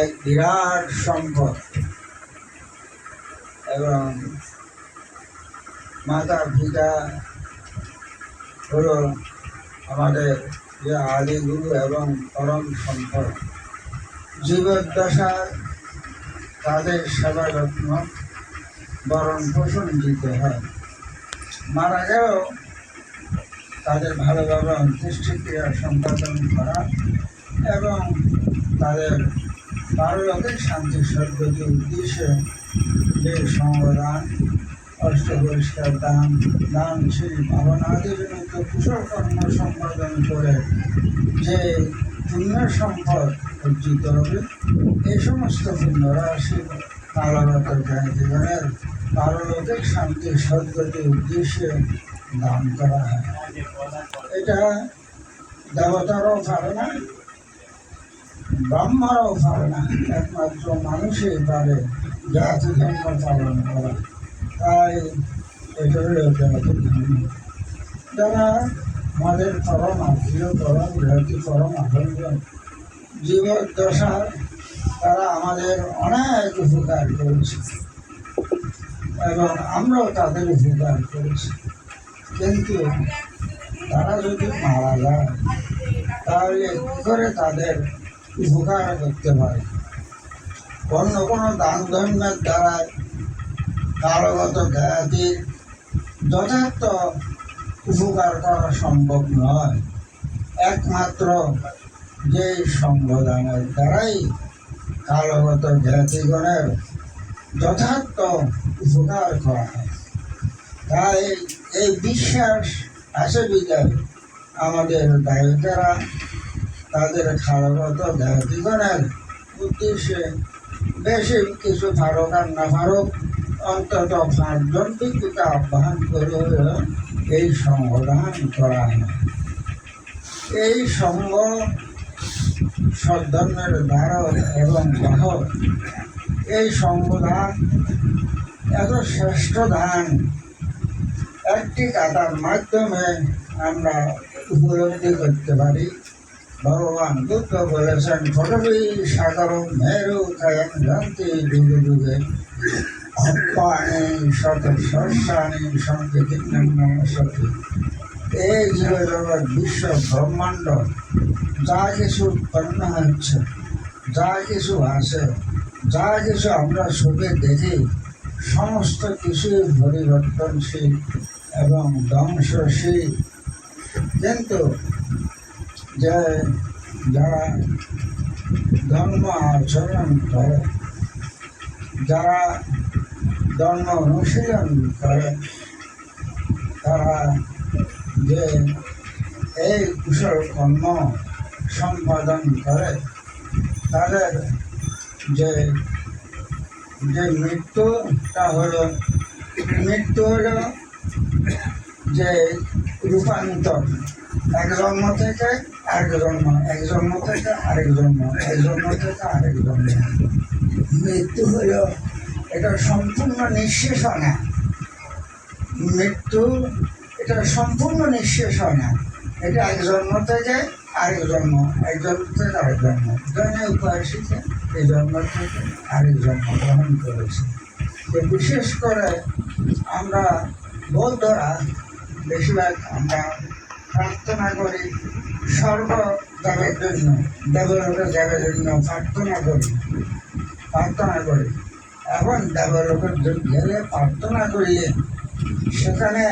এক বিরাট সম্পদ। এবং মাতা পিতা হলো আমাদের যে আদি গুরু এবং পরম সম্পদ। জীবদ্দশায় তাদের সেবা যত্ন, বরণ পোষণ দিতে হয়। মারা গেলেও তাদের ভালোভাবে অন্ত্যেষ্টিক্রিয়া সম্পাদন করা এবং তাদের পারলৌকিক শান্তি সদ্গতি উদ্দেশ্যে যে সংবিধান অষ্টপরিষ্কার দান দান শ্রী ভাবনাদিজনিত কুশল কর্ম সম্পাদন করে যে পুণ্য সম্পদ অর্জিত হবে এই সমস্ত পুণ্য রাশি কালগত জীবনের পারলৌকিক শান্তি সদ্গতি উদ্দেশ্যে দান করা হয়। এটা দেবতারাও না ব্রহ্মারাও পারে না। একমাত্র মানুষই পারে জাতি ধর্ম পালন করা। তাই এটা হলো জাতি যারা আমাদের পরম আত্মীয়, পরম জাতি পরম আনন্দ জীবদ্দশায় তারা আমাদের অনেক উপকার করেছে। এবং আমরাও তাদের উপকার করেছি। কিন্তু তারা যদি মারা যায়, তাহলে করে তাদের উপকার করতে পারে। অন্য কোনো দান ধর্মের দ্বারা কারগত জ্ঞাতির যথার্থ উপকার করা সম্ভব নয়। একমাত্র যে সংবিধানের দ্বারাই কালগত জ্ঞাতিগণের যথার্থ উপকার করা হয়। তাই এই বিশ্বাস আছে বিদায়। আমাদের দায়িকেরা তাদের খালগত জ্ঞাতিগণের উদ্দেশ্যে বেশি কিছু ফারুক আর না ফারুক অন্তত পাঁচজন ব্যক্তিকে আহ্বান করে এই সংবিধান করা হয়। এই সঙ্গ সদ্ধর্মের ধারক এবং বাহক। এই সংবিধান এত শ্রেষ্ঠ ধান। একটি কাটার মাধ্যমে আমরা উপলব্ধি করতে পারি। ভগবান বুদ্ধ বলেছেন ফটবি সাগর মেরু কায়ন জানতে যুগে যুগে অপ্পানি শত শস্যানি সংকেতি সতী এই জীবজগৎ বিশ্ব ব্রহ্মাণ্ড, যা কিছু উৎপন্ন হচ্ছে, যা কিছু আছে, যা কিছু আমরা চোখে দেখি, সমস্ত কিছুই পরিবর্তনশীল এবং ধ্বংসশীল। কিন্তু যে যারা ধর্ম আচরণ করে, যারা ধর্ম অনুশীলন করে, তারা যে এই কুশল কর্ম সম্পাদন করে, তাদের যে যে মৃত্যুটা হলো, মৃত্যু হলো যে রূপান্তর। এক জন্ম থেকে আরেক জন্ম, এক জন্ম থেকে আরেক জন্ম, এক জন্ম থেকে আরেক জন্ম। মৃত্যু হলো এটা সম্পূর্ণ নিঃশেষ হয় না। মৃত্যু এটা সম্পূর্ণ নিঃশেষ হয় না। এটা এক জন্ম থেকে আরেক জন্ম, এক জন্ম থেকে আরেক জন্ম। জন্মে উপাসিতে এই জন্ম থেকে আরেক জন্ম গ্রহণ করেছে। তো বিশেষ করে আমরা বৌদ্ধরা, বেশিরভাগ আমরা প্রার্থনা করি সর্ব দলের জন্য দেবলোকের দেবের জন্য প্রার্থনা করি প্রার্থনা করি। এখন দেবলোকের গেলে প্রার্থনা করিয়ে সেখানে